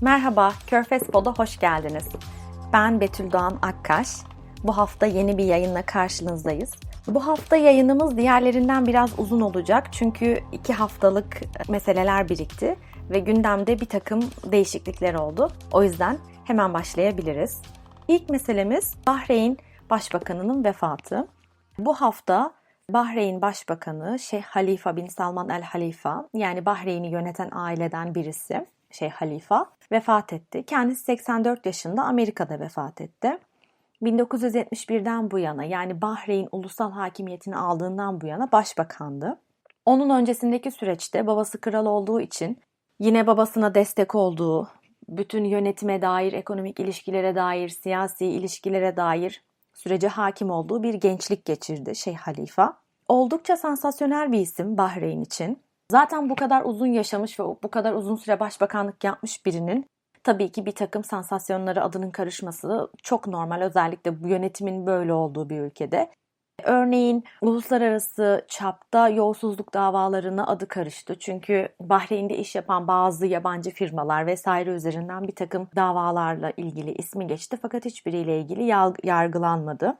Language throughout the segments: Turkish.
Merhaba, Körfez Pod'a hoş geldiniz. Ben Betül Doğan Akkaş. Bu hafta yeni bir yayınla karşınızdayız. Bu hafta yayınımız diğerlerinden biraz uzun olacak çünkü iki haftalık meseleler birikti ve gündemde bir takım değişiklikler oldu. O yüzden hemen başlayabiliriz. İlk meselemiz Bahreyn Başbakanı'nın vefatı. Bu hafta Bahreyn Başbakanı Şeyh Halifa bin Salman el Halifa yani Bahreyn'i yöneten aileden birisi Şeyh Halifa vefat etti. Kendisi 84 yaşında Amerika'da vefat etti. 1971'den bu yana yani Bahreyn ulusal hakimiyetini aldığından bu yana başbakandı. Onun öncesindeki süreçte babası kral olduğu için yine babasına destek olduğu, bütün yönetime dair, ekonomik ilişkilere dair, siyasi ilişkilere dair sürece hakim olduğu bir gençlik geçirdi Şeyh Halifa. Oldukça sansasyonel bir isim Bahreyn için. Zaten bu kadar uzun yaşamış ve bu kadar uzun süre başbakanlık yapmış birinin tabii ki bir takım sansasyonlara adının karışması çok normal özellikle bu yönetimin böyle olduğu bir ülkede. Örneğin uluslararası çapta yolsuzluk davalarına adı karıştı. Çünkü Bahreyn'de iş yapan bazı yabancı firmalar vesaire üzerinden bir takım davalarla ilgili ismi geçti. Fakat hiçbiriyle ilgili yargılanmadı.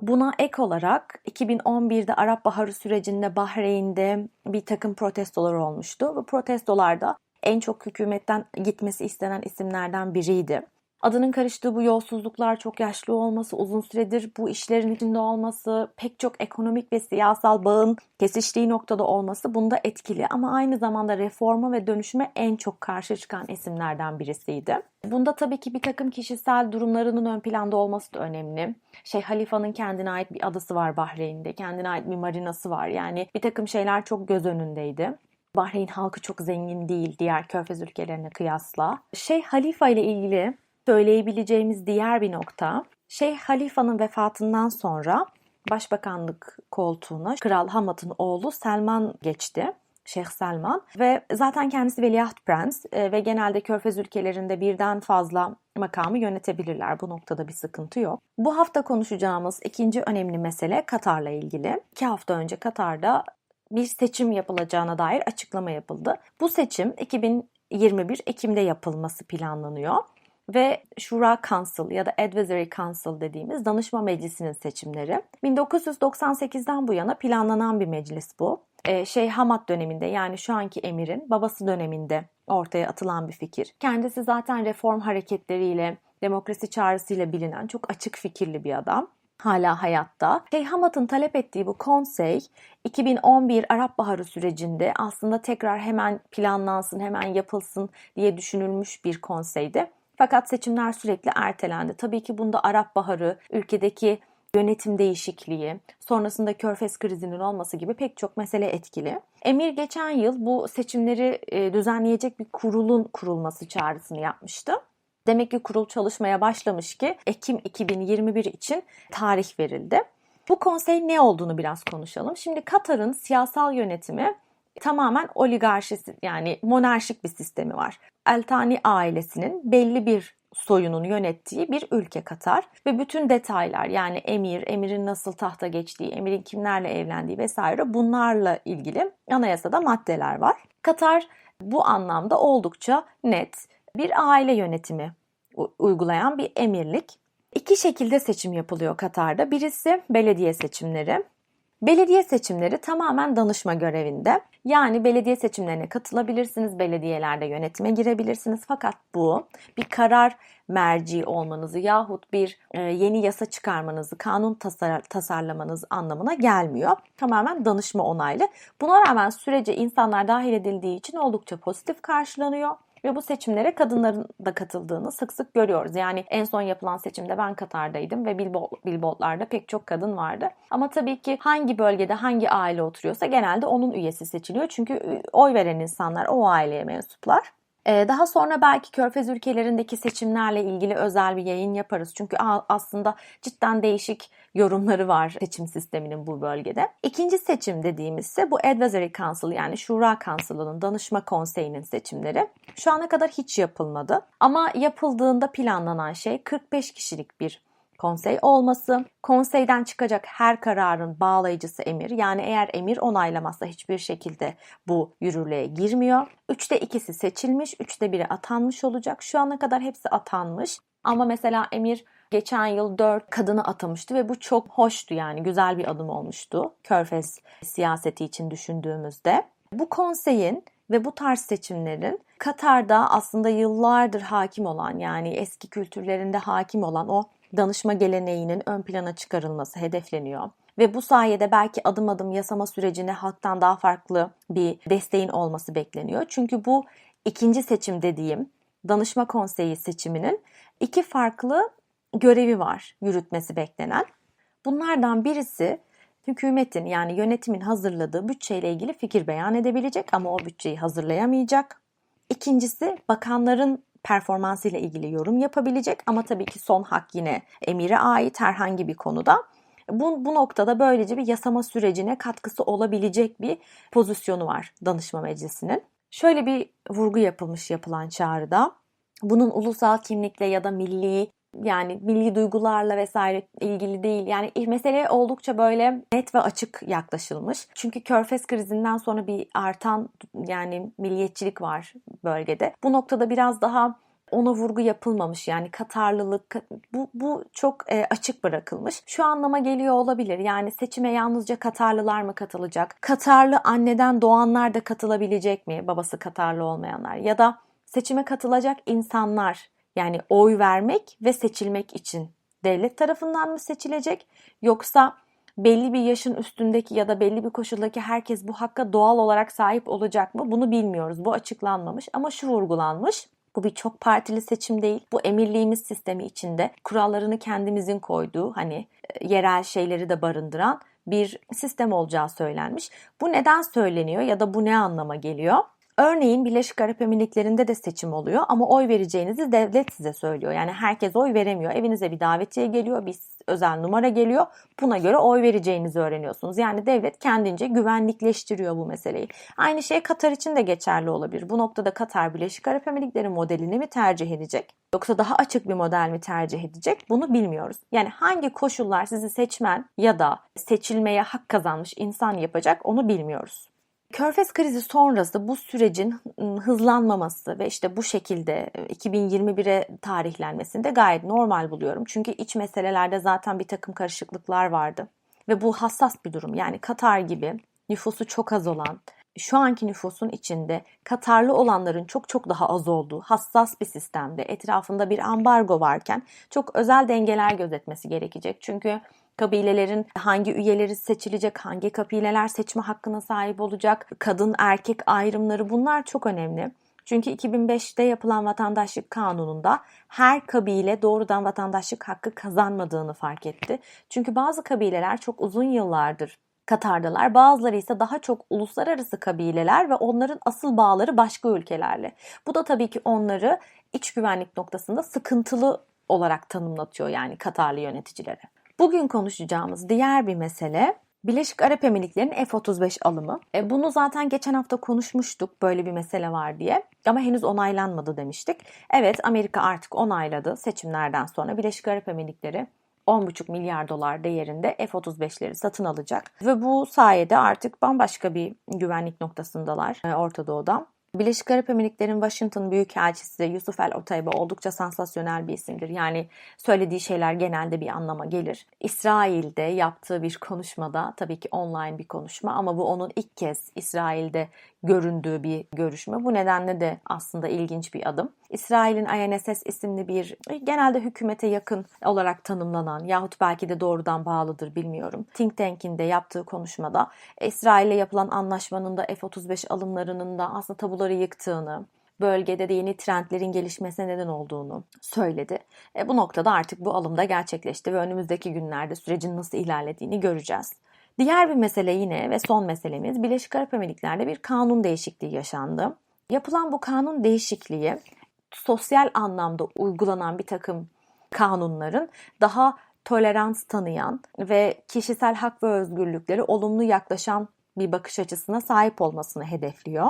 Buna ek olarak 2011'de Arap Baharı sürecinde Bahreyn'de bir takım protestolar olmuştu. Bu protestolarda en çok hükümetten gitmesi istenen isimlerden biriydi. Adının karıştığı bu yolsuzluklar, çok yaşlı olması, uzun süredir bu işlerin içinde olması, pek çok ekonomik ve siyasal bağın kesiştiği noktada olması bunda etkili. Ama aynı zamanda reforma ve dönüşüme en çok karşı çıkan isimlerden birisiydi. Bunda tabii ki bir takım kişisel durumlarının ön planda olması da önemli. Şey Halifa'nın kendine ait bir adası var Bahreyn'de, kendine ait bir marinası var. Yani bir takım şeyler çok göz önündeydi. Bahreyn halkı çok zengin değil diğer körfez ülkelerine kıyasla. Şey Halifa ile ilgili söyleyebileceğimiz diğer bir nokta Şeyh Halifa'nın vefatından sonra başbakanlık koltuğuna Kral Hamad'ın oğlu Selman geçti. Şeyh Selman ve zaten kendisi veliaht prens e, ve genelde körfez ülkelerinde birden fazla makamı yönetebilirler. Bu noktada bir sıkıntı yok. Bu hafta konuşacağımız ikinci önemli mesele Katar'la ilgili. İki hafta önce Katar'da bir seçim yapılacağına dair açıklama yapıldı. Bu seçim 2021 Ekim'de yapılması planlanıyor ve Shura Council ya da Advisory Council dediğimiz danışma meclisinin seçimleri. 1998'den bu yana planlanan bir meclis bu. Ee, şey Hamad döneminde yani şu anki emirin babası döneminde ortaya atılan bir fikir. Kendisi zaten reform hareketleriyle, demokrasi çağrısıyla bilinen çok açık fikirli bir adam hala hayatta. Şeyh Hamad'ın talep ettiği bu konsey 2011 Arap Baharı sürecinde aslında tekrar hemen planlansın, hemen yapılsın diye düşünülmüş bir konseydi. Fakat seçimler sürekli ertelendi. Tabii ki bunda Arap Baharı, ülkedeki yönetim değişikliği, sonrasında Körfez krizinin olması gibi pek çok mesele etkili. Emir geçen yıl bu seçimleri e, düzenleyecek bir kurulun kurulması çağrısını yapmıştı. Demek ki kurul çalışmaya başlamış ki Ekim 2021 için tarih verildi. Bu konsey ne olduğunu biraz konuşalım. Şimdi Katar'ın siyasal yönetimi tamamen oligarşisi yani monarşik bir sistemi var. Eltani ailesinin belli bir soyunun yönettiği bir ülke Katar ve bütün detaylar yani emir, emirin nasıl tahta geçtiği, emirin kimlerle evlendiği vesaire bunlarla ilgili anayasada maddeler var. Katar bu anlamda oldukça net bir aile yönetimi uygulayan bir emirlik. İki şekilde seçim yapılıyor Katar'da. Birisi belediye seçimleri. Belediye seçimleri tamamen danışma görevinde. Yani belediye seçimlerine katılabilirsiniz, belediyelerde yönetime girebilirsiniz. Fakat bu bir karar merci olmanızı yahut bir e, yeni yasa çıkarmanızı, kanun tasar tasarlamanız anlamına gelmiyor. Tamamen danışma onaylı. Buna rağmen sürece insanlar dahil edildiği için oldukça pozitif karşılanıyor. Ve bu seçimlere kadınların da katıldığını sık sık görüyoruz. Yani en son yapılan seçimde ben Katar'daydım ve billboardlarda pek çok kadın vardı. Ama tabii ki hangi bölgede hangi aile oturuyorsa genelde onun üyesi seçiliyor. Çünkü oy veren insanlar o aileye mensuplar. Ee, daha sonra belki Körfez ülkelerindeki seçimlerle ilgili özel bir yayın yaparız. Çünkü aslında cidden değişik yorumları var seçim sisteminin bu bölgede. İkinci seçim dediğimiz ise bu Advisory Council yani Şura Council'ının danışma konseyinin seçimleri. Şu ana kadar hiç yapılmadı. Ama yapıldığında planlanan şey 45 kişilik bir konsey olması, konseyden çıkacak her kararın bağlayıcısı emir. Yani eğer emir onaylamazsa hiçbir şekilde bu yürürlüğe girmiyor. Üçte ikisi seçilmiş, üçte biri atanmış olacak. Şu ana kadar hepsi atanmış. Ama mesela emir geçen yıl 4 kadını atamıştı ve bu çok hoştu yani güzel bir adım olmuştu. Körfez siyaseti için düşündüğümüzde. Bu konseyin ve bu tarz seçimlerin Katar'da aslında yıllardır hakim olan yani eski kültürlerinde hakim olan o danışma geleneğinin ön plana çıkarılması hedefleniyor. Ve bu sayede belki adım adım yasama sürecine halktan daha farklı bir desteğin olması bekleniyor. Çünkü bu ikinci seçim dediğim danışma konseyi seçiminin iki farklı görevi var yürütmesi beklenen. Bunlardan birisi hükümetin yani yönetimin hazırladığı bütçeyle ilgili fikir beyan edebilecek ama o bütçeyi hazırlayamayacak. İkincisi bakanların performansıyla ilgili yorum yapabilecek ama tabii ki son hak yine emire ait herhangi bir konuda. Bu, bu noktada böylece bir yasama sürecine katkısı olabilecek bir pozisyonu var danışma meclisinin. Şöyle bir vurgu yapılmış yapılan çağrıda. Bunun ulusal kimlikle ya da milli yani milli duygularla vesaire ilgili değil. Yani mesele oldukça böyle net ve açık yaklaşılmış. Çünkü Körfez krizinden sonra bir artan yani milliyetçilik var bölgede. Bu noktada biraz daha ona vurgu yapılmamış yani Katarlılık bu, bu çok e, açık bırakılmış. Şu anlama geliyor olabilir yani seçime yalnızca Katarlılar mı katılacak? Katarlı anneden doğanlar da katılabilecek mi? Babası Katarlı olmayanlar ya da seçime katılacak insanlar yani oy vermek ve seçilmek için devlet tarafından mı seçilecek yoksa belli bir yaşın üstündeki ya da belli bir koşuldaki herkes bu hakka doğal olarak sahip olacak mı? Bunu bilmiyoruz. Bu açıklanmamış ama şu vurgulanmış. Bu bir çok partili seçim değil. Bu emirliğimiz sistemi içinde kurallarını kendimizin koyduğu hani e, yerel şeyleri de barındıran bir sistem olacağı söylenmiş. Bu neden söyleniyor ya da bu ne anlama geliyor? Örneğin Birleşik Arap Emirlikleri'nde de seçim oluyor ama oy vereceğinizi devlet size söylüyor. Yani herkes oy veremiyor. Evinize bir davetiye geliyor, bir özel numara geliyor. Buna göre oy vereceğinizi öğreniyorsunuz. Yani devlet kendince güvenlikleştiriyor bu meseleyi. Aynı şey Katar için de geçerli olabilir. Bu noktada Katar Birleşik Arap Emirlikleri modelini mi tercih edecek? Yoksa daha açık bir model mi tercih edecek? Bunu bilmiyoruz. Yani hangi koşullar sizi seçmen ya da seçilmeye hak kazanmış insan yapacak onu bilmiyoruz. Körfez krizi sonrası bu sürecin ıı, hızlanmaması ve işte bu şekilde 2021'e tarihlenmesini de gayet normal buluyorum. Çünkü iç meselelerde zaten bir takım karışıklıklar vardı. Ve bu hassas bir durum. Yani Katar gibi nüfusu çok az olan, şu anki nüfusun içinde Katarlı olanların çok çok daha az olduğu hassas bir sistemde etrafında bir ambargo varken çok özel dengeler gözetmesi gerekecek. Çünkü kabilelerin hangi üyeleri seçilecek, hangi kabileler seçme hakkına sahip olacak, kadın erkek ayrımları bunlar çok önemli. Çünkü 2005'te yapılan vatandaşlık kanununda her kabile doğrudan vatandaşlık hakkı kazanmadığını fark etti. Çünkü bazı kabileler çok uzun yıllardır Katar'dalar. Bazıları ise daha çok uluslararası kabileler ve onların asıl bağları başka ülkelerle. Bu da tabii ki onları iç güvenlik noktasında sıkıntılı olarak tanımlatıyor yani Katarlı yöneticilere. Bugün konuşacağımız diğer bir mesele Birleşik Arap Emirlikleri'nin F-35 alımı. E, bunu zaten geçen hafta konuşmuştuk böyle bir mesele var diye. Ama henüz onaylanmadı demiştik. Evet Amerika artık onayladı seçimlerden sonra Birleşik Arap Emirlikleri 10,5 milyar dolar değerinde F-35'leri satın alacak. Ve bu sayede artık bambaşka bir güvenlik noktasındalar e, Orta Doğu'da. Birleşik Arap Emirlikleri'nin Washington Büyükelçisi Yusuf El Otayba oldukça sansasyonel bir isimdir. Yani söylediği şeyler genelde bir anlama gelir. İsrail'de yaptığı bir konuşmada tabii ki online bir konuşma ama bu onun ilk kez İsrail'de göründüğü bir görüşme. Bu nedenle de aslında ilginç bir adım. İsrail'in INSS isimli bir genelde hükümete yakın olarak tanımlanan yahut belki de doğrudan bağlıdır bilmiyorum. Think Tank'in de yaptığı konuşmada İsrail'le yapılan anlaşmanın da F-35 alımlarının da aslında tabuları yıktığını, bölgede de yeni trendlerin gelişmesine neden olduğunu söyledi. E, bu noktada artık bu alım da gerçekleşti ve önümüzdeki günlerde sürecin nasıl ilerlediğini göreceğiz. Diğer bir mesele yine ve son meselemiz Birleşik Arap Emirlikleri'nde bir kanun değişikliği yaşandı. Yapılan bu kanun değişikliği sosyal anlamda uygulanan bir takım kanunların daha tolerans tanıyan ve kişisel hak ve özgürlükleri olumlu yaklaşan bir bakış açısına sahip olmasını hedefliyor.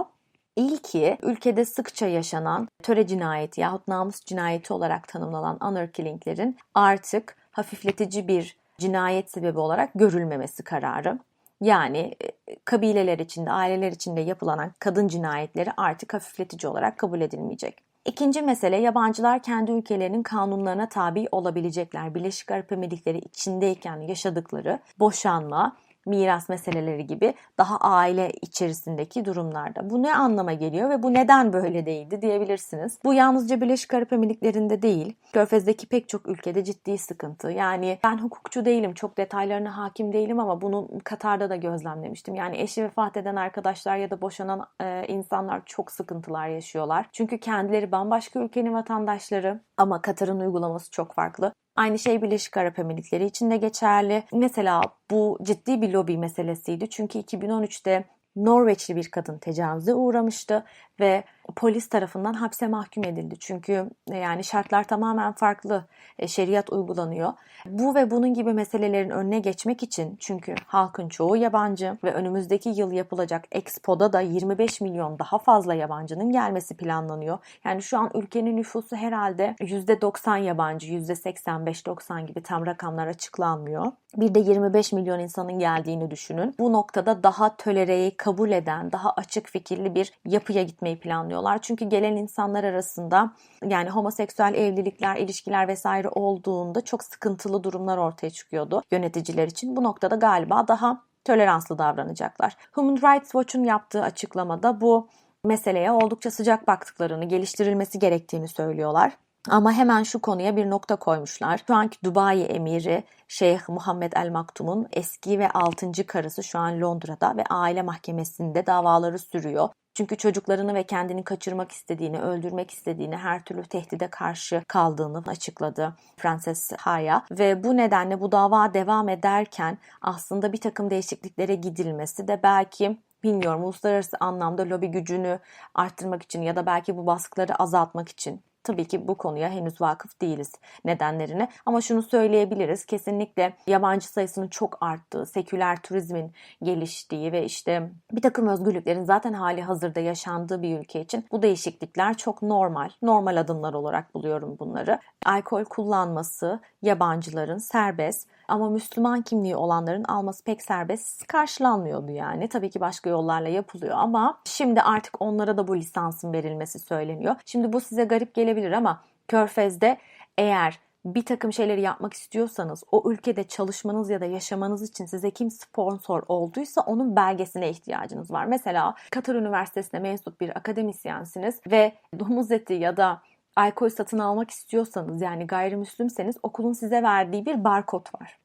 İlki ülkede sıkça yaşanan töre cinayeti yahut namus cinayeti olarak tanımlanan honor killing'lerin artık hafifletici bir cinayet sebebi olarak görülmemesi kararı. Yani e, kabileler içinde, aileler içinde yapılan kadın cinayetleri artık hafifletici olarak kabul edilmeyecek. İkinci mesele yabancılar kendi ülkelerinin kanunlarına tabi olabilecekler. Birleşik Arap Emirlikleri içindeyken yaşadıkları boşanma, miras meseleleri gibi daha aile içerisindeki durumlarda. Bu ne anlama geliyor ve bu neden böyle değildi diyebilirsiniz. Bu yalnızca Birleşik Arap Emirlikleri'nde değil, Körfez'deki pek çok ülkede ciddi sıkıntı. Yani ben hukukçu değilim, çok detaylarına hakim değilim ama bunu Katar'da da gözlemlemiştim. Yani eşi vefat eden arkadaşlar ya da boşanan e, insanlar çok sıkıntılar yaşıyorlar. Çünkü kendileri bambaşka ülkenin vatandaşları ama Katar'ın uygulaması çok farklı. Aynı şey Birleşik Arap Emirlikleri için de geçerli. Mesela bu ciddi bir lobi meselesiydi. Çünkü 2013'te Norveçli bir kadın tecavüze uğramıştı ve polis tarafından hapse mahkum edildi. Çünkü e, yani şartlar tamamen farklı. E, şeriat uygulanıyor. Bu ve bunun gibi meselelerin önüne geçmek için çünkü halkın çoğu yabancı ve önümüzdeki yıl yapılacak Expo'da da 25 milyon daha fazla yabancının gelmesi planlanıyor. Yani şu an ülkenin nüfusu herhalde %90 yabancı, %85-90 gibi tam rakamlar açıklanmıyor. Bir de 25 milyon insanın geldiğini düşünün. Bu noktada daha tölereyi kabul eden, daha açık fikirli bir yapıya gitmeyi planlıyorlar. Çünkü gelen insanlar arasında yani homoseksüel evlilikler, ilişkiler vesaire olduğunda çok sıkıntılı durumlar ortaya çıkıyordu yöneticiler için. Bu noktada galiba daha toleranslı davranacaklar. Human Rights Watch'un yaptığı açıklamada bu meseleye oldukça sıcak baktıklarını, geliştirilmesi gerektiğini söylüyorlar. Ama hemen şu konuya bir nokta koymuşlar. Şu anki Dubai emiri Şeyh Muhammed El Maktum'un eski ve 6. karısı şu an Londra'da ve aile mahkemesinde davaları sürüyor. Çünkü çocuklarını ve kendini kaçırmak istediğini, öldürmek istediğini, her türlü tehdide karşı kaldığını açıkladı Frances Haya. Ve bu nedenle bu dava devam ederken aslında bir takım değişikliklere gidilmesi de belki bilmiyorum uluslararası anlamda lobi gücünü arttırmak için ya da belki bu baskıları azaltmak için Tabii ki bu konuya henüz vakıf değiliz nedenlerine ama şunu söyleyebiliriz kesinlikle yabancı sayısının çok arttığı, seküler turizmin geliştiği ve işte bir takım özgürlüklerin zaten hali hazırda yaşandığı bir ülke için bu değişiklikler çok normal, normal adımlar olarak buluyorum bunları. Alkol kullanması yabancıların serbest ama Müslüman kimliği olanların alması pek serbest karşılanmıyordu yani. Tabii ki başka yollarla yapılıyor ama şimdi artık onlara da bu lisansın verilmesi söyleniyor. Şimdi bu size garip gelebilir ama Körfez'de eğer bir takım şeyleri yapmak istiyorsanız o ülkede çalışmanız ya da yaşamanız için size kim sponsor olduysa onun belgesine ihtiyacınız var. Mesela Katar Üniversitesi'ne mensup bir akademisyensiniz ve domuz eti ya da alkol satın almak istiyorsanız yani gayrimüslimseniz okulun size verdiği bir barkod var.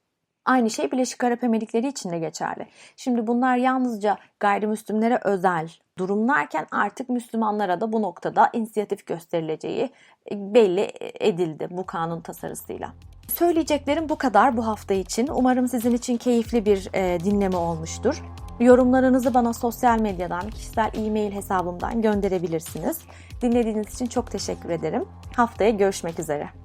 Aynı şey Birleşik Arap Emirlikleri için de geçerli. Şimdi bunlar yalnızca gayrimüslimlere özel durumlarken artık Müslümanlara da bu noktada inisiyatif gösterileceği belli edildi bu kanun tasarısıyla. Söyleyeceklerim bu kadar bu hafta için. Umarım sizin için keyifli bir e, dinleme olmuştur. Yorumlarınızı bana sosyal medyadan, kişisel e-mail hesabımdan gönderebilirsiniz. Dinlediğiniz için çok teşekkür ederim. Haftaya görüşmek üzere.